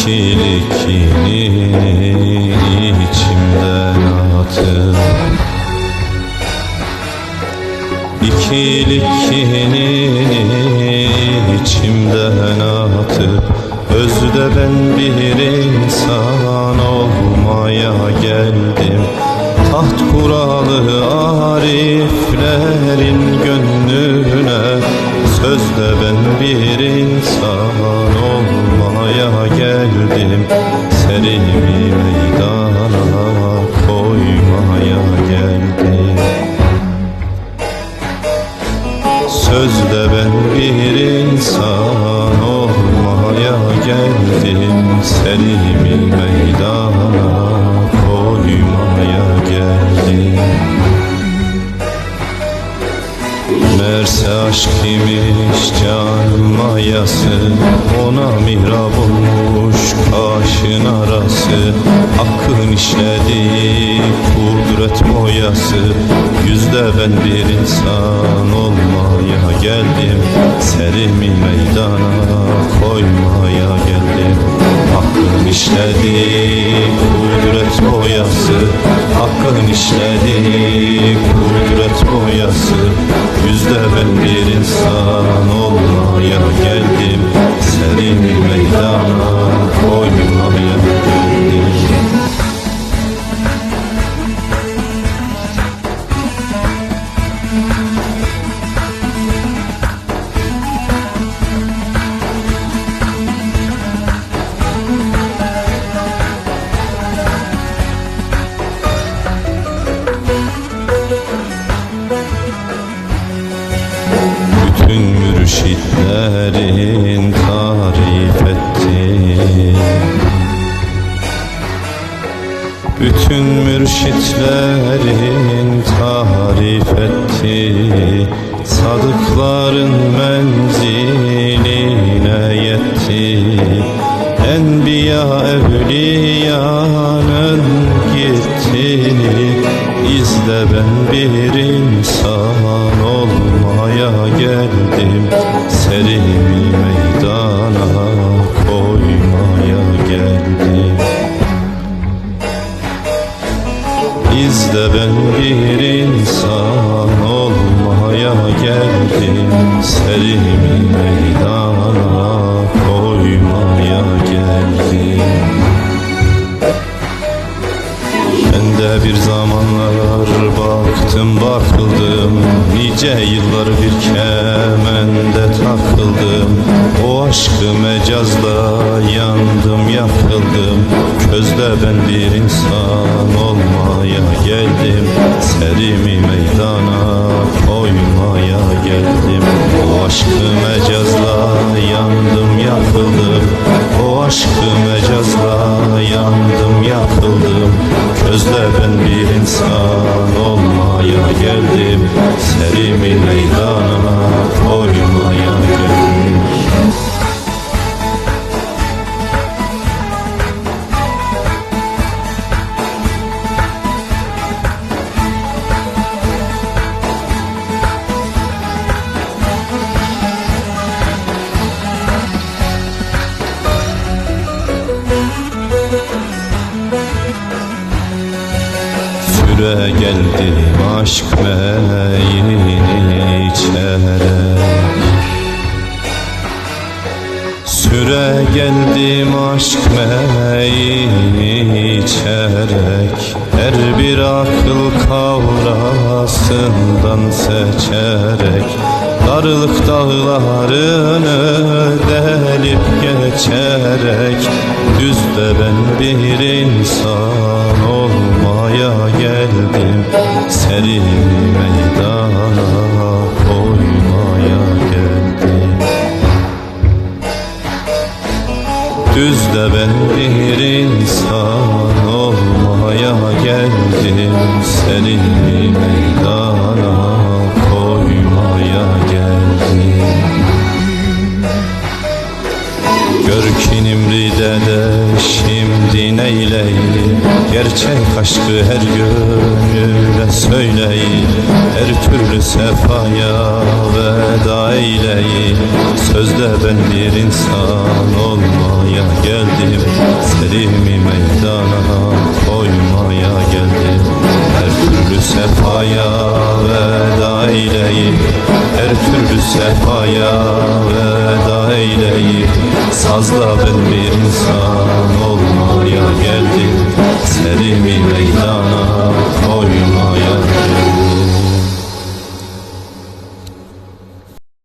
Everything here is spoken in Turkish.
İkili ikili içimden atıp İkili ikili içimden atıp Özde ben bir insan olmaya geldim. Taht kuralı ariflerin gönlüne Sözde ben bir mayası Ona mihrab olmuş kaşın arası. Hakkın işledi kudret boyası. Yüzde ben bir insan olmaya geldim. Serimi meydana koymaya geldim. Hakkın işledi kudret boyası. Hakkın işledi kudret boyası mürşitlerin tarif etti. Bütün mürşitlerin tarif etti. Sadıkların menziline yetti. Enbiya evliyanın gitti. İzle ben bir insan olmaya geldim Serimi meydana koymaya geldim. İzle ben bir insan olmaya geldim. Serimi meydana koymaya geldim. Ben de bir zamanlar baktım bakıldım Nice yıllar bir kemende takıldım. O aşkı mecazda yandım yakıldım. Közde ben bir insan olmaya geldim. Serimi meydana koymaya geldim. O aşkı mecazla yandım yakıldım. O aşkı mecazla Közde ben bir insan olmaya geldim. Serimi meydana koymaya Süre geldim aşk meyini içerek Süre geldim aşk meyini içerek. Her bir akıl kavrasından seçerek. Varlık dağlarını delip geçerek. Düzde ben bir insan Seri meydana koymaya geldim. Düzde ben bir insan olmaya geldim. Seni meydana koymaya geldim. Gör ki Nimri'de de şimdi neyleyim Gerçek aşkı her gönüle söyleyin Her türlü sefaya veda eyleyin. Sözde ben bir insan olmaya geldim Serimi meydana koymaya geldim. Her türlü sefaya veda eyleyin Her türlü sefaya veda eyleyin. Sazla ben bir insan Derimi meydana